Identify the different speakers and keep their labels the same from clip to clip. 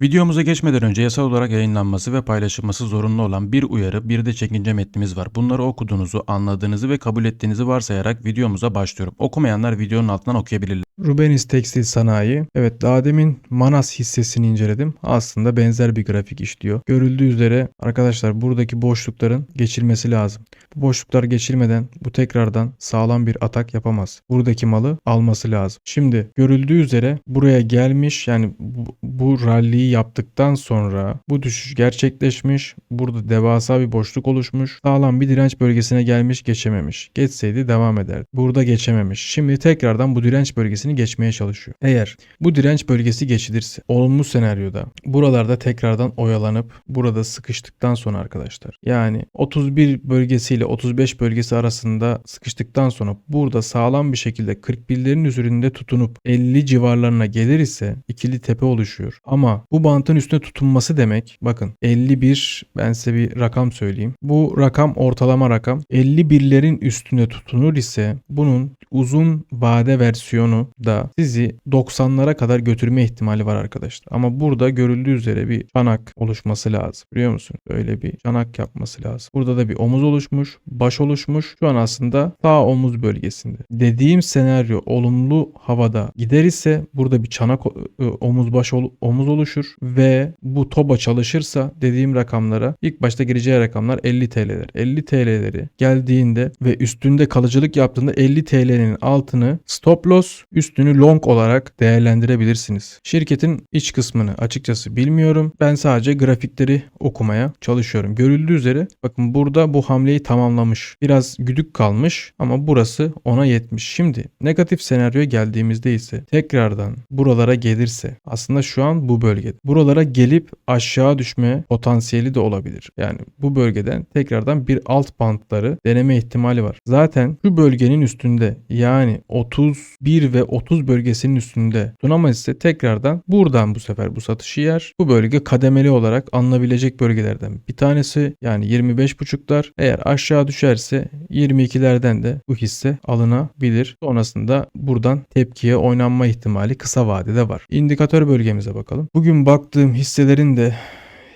Speaker 1: Videomuza geçmeden önce yasal olarak yayınlanması ve paylaşılması zorunlu olan bir uyarı bir de çekince metnimiz var. Bunları okuduğunuzu, anladığınızı ve kabul ettiğinizi varsayarak videomuza başlıyorum. Okumayanlar videonun altından okuyabilirler. Rubenis Tekstil Sanayi. Evet daha demin Manas hissesini inceledim. Aslında benzer bir grafik işliyor. Görüldüğü üzere arkadaşlar buradaki boşlukların geçilmesi lazım. Bu boşluklar geçilmeden bu tekrardan sağlam bir atak yapamaz. Buradaki malı alması lazım. Şimdi görüldüğü üzere buraya gelmiş yani bu, bu ralliyi yaptıktan sonra bu düşüş gerçekleşmiş. Burada devasa bir boşluk oluşmuş. Sağlam bir direnç bölgesine gelmiş geçememiş. Geçseydi devam ederdi. Burada geçememiş. Şimdi tekrardan bu direnç bölgesini geçmeye çalışıyor. Eğer bu direnç bölgesi geçilirse olumlu senaryoda buralarda tekrardan oyalanıp burada sıkıştıktan sonra arkadaşlar yani 31 bölgesiyle 35 bölgesi arasında sıkıştıktan sonra burada sağlam bir şekilde 41'lerin üzerinde tutunup 50 civarlarına gelir ise ikili tepe oluşuyor. Ama bu bantın üstüne tutunması demek bakın 51 ben size bir rakam söyleyeyim. Bu rakam ortalama rakam 51'lerin üstüne tutunur ise bunun uzun vade versiyonu da sizi 90'lara kadar götürme ihtimali var arkadaşlar. Ama burada görüldüğü üzere bir çanak oluşması lazım. Biliyor musun? Böyle bir çanak yapması lazım. Burada da bir omuz oluşmuş, baş oluşmuş. Şu an aslında sağ omuz bölgesinde. Dediğim senaryo olumlu havada gider ise burada bir çanak e, omuz baş omuz oluşur ve bu toba çalışırsa dediğim rakamlara ilk başta gireceği rakamlar 50 TL'ler. 50 TL'leri geldiğinde ve üstünde kalıcılık yaptığında 50 TL'nin altını stop loss üstünü long olarak değerlendirebilirsiniz. Şirketin iç kısmını açıkçası bilmiyorum. Ben sadece grafikleri okumaya çalışıyorum. Görüldüğü üzere bakın burada bu hamleyi tamamlamış. Biraz güdük kalmış ama burası ona yetmiş. Şimdi negatif senaryoya geldiğimizde ise tekrardan buralara gelirse aslında şu an bu bölgede. Buralara gelip aşağı düşme potansiyeli de olabilir. Yani bu bölgeden tekrardan bir alt bantları deneme ihtimali var. Zaten şu bölgenin üstünde yani 31 ve 30 bölgesinin üstünde tutunamaz ise tekrardan buradan bu sefer bu satışı yer. Bu bölge kademeli olarak alınabilecek bölgelerden bir tanesi yani 25.5'lar. Eğer aşağı düşerse 22'lerden de bu hisse alınabilir. Sonrasında buradan tepkiye oynanma ihtimali kısa vadede var. İndikatör bölgemize bakalım. Bugün baktığım hisselerin de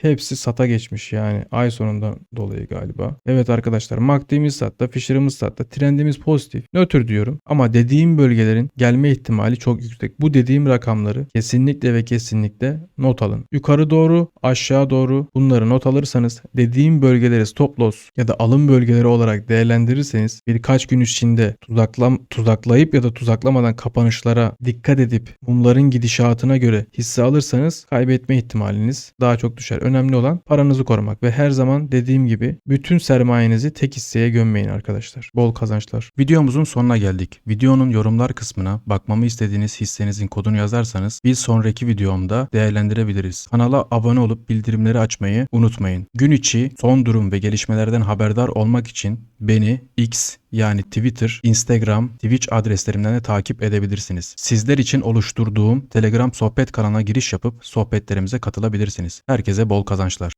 Speaker 1: Hepsi sata geçmiş yani ay sonundan dolayı galiba. Evet arkadaşlar MACD'miz satta, Fisher'ımız satta, trendimiz pozitif. Nötr diyorum ama dediğim bölgelerin gelme ihtimali çok yüksek. Bu dediğim rakamları kesinlikle ve kesinlikle not alın. Yukarı doğru, aşağı doğru bunları not alırsanız dediğim bölgeleri stop loss ya da alım bölgeleri olarak değerlendirirseniz birkaç gün içinde tuzaklam tuzaklayıp ya da tuzaklamadan kapanışlara dikkat edip mumların gidişatına göre hisse alırsanız kaybetme ihtimaliniz daha çok düşer. Önemli olan paranızı korumak ve her zaman dediğim gibi bütün sermayenizi tek hisseye gömmeyin arkadaşlar. Bol kazançlar. Videomuzun sonuna geldik. Videonun yorumlar kısmına bakmamı istediğiniz hissenizin kodunu yazarsanız bir sonraki videomda değerlendirebiliriz. Kanala abone olup bildirimleri açmayı unutmayın. Gün içi son durum ve gelişmelerden haberdar olmak için beni X yani Twitter, Instagram, Twitch adreslerimden de takip edebilirsiniz. Sizler için oluşturduğum Telegram sohbet kanalına giriş yapıp sohbetlerimize katılabilirsiniz. Herkese kazançlar.